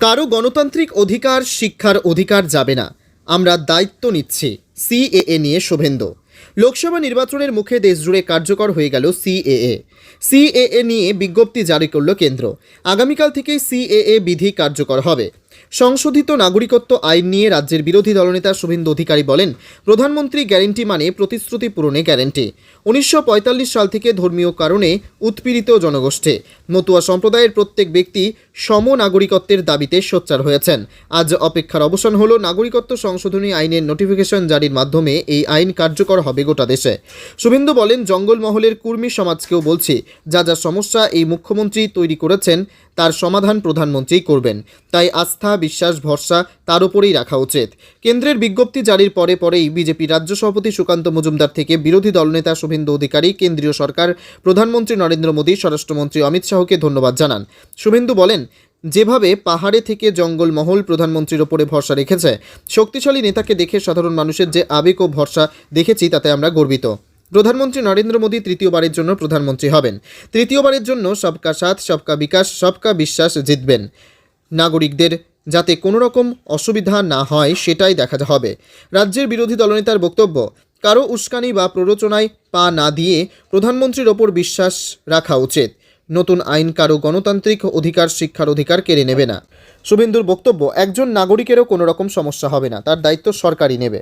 কারও গণতান্ত্রিক অধিকার, শিক্ষার অধিকার যাবে না। আমরা দায়িত্ব নিচ্ছি সিএএ নিয়ে শুভেন্দু। লোকসভা নির্বাচনের মুখে দেশজুড়ে কার্যকর হয়ে গেল সিএএ। সিএএ নিয়ে বিজ্ঞপ্তি জারি করল কেন্দ্র। আগামীকাল থেকেই সিএএ বিধি কার্যকর হবে। সংশোধিত নাগরিকত্ব আইন নিয়ে রাজ্যের বিরোধী দলনেতা শুভেন্দু অধিকারী বলেন, প্রধানমন্ত্রী গ্যারেন্টি মানে প্রতিশ্রুতি পূরণে গ্যারেন্টি। উনিশশো পঁয়তাল্লিশ সাল থেকে ধর্মীয় কারণে উৎপীড়িত জনগোষ্ঠী। মতুয়া সম্প্রদায়ের প্রত্যেক ব্যক্তি সম নাগরিকত্বের দাবিতে সোচ্চার হয়েছেন। আজ অপেক্ষার অবসান হল নাগরিকত্ব সংশোধনী আইনের নোটিফিকেশন জারির মাধ্যমে এই আইন কার্যকর হবে গোটা দেশে। শুভেন্দু বলেন, জঙ্গলমহলের কুর্মী সমাজকেও বলছি, যা যা সমস্যা এই মুখ্যমন্ত্রী তৈরি করেছেন, তার সমাধান প্রধানমন্ত্রী করবেন। তাই আস্থা, বিশ্বাস, ভরসা তার উপরেই রাখা উচিত। কেন্দ্রের বিজ্ঞপ্তি জারির পরে পরেই বিজেপি রাজ্য সভাপতি সুকান্ত মজুমদার থেকে বিরোধী দলনেতা শুভেন্দু অধিকারী, কেন্দ্রীয় সরকার প্রধানমন্ত্রী নরেন্দ্র মোদী, স্বরাষ্ট্রমন্ত্রী অমিত শাহকে ধন্যবাদ জানান। শুভেন্দু বলেন, যেভাবে পাহাড়ে থেকে জঙ্গলমহল প্রধানমন্ত্রীর ওপরে ভরসা রেখেছে, শক্তিশালী নেতাকে দেখে সাধারণ মানুষের যে আবেগ ও ভরসা দেখেছি তাতে আমরা গর্বিত। প্রধানমন্ত্রী নরেন্দ্র মোদী তৃতীয়বারের জন্য প্রধানমন্ত্রী হবেন। তৃতীয়বারের জন্য সবকা সাথ, সবকা বিকাশ, সবকা বিশ্বাস জিতবেন। নাগরিকদের যাতে কোনো রকম অসুবিধা না হয় সেটাই দেখা হবে। রাজ্যের বিরোধী দলনেতার বক্তব্য, কারও উস্কানি বা প্ররোচনায় পা না দিয়ে প্রধানমন্ত্রীর ওপর বিশ্বাস রাখা উচিত। নতুন আইন কারও গণতান্ত্রিক অধিকার, শিক্ষার অধিকার কেড়ে নেবে না। শুভেন্দুর বক্তব্য, একজন নাগরিকেরও কোনো রকম সমস্যা হবে না, তার দায়িত্ব সরকারই নেবে।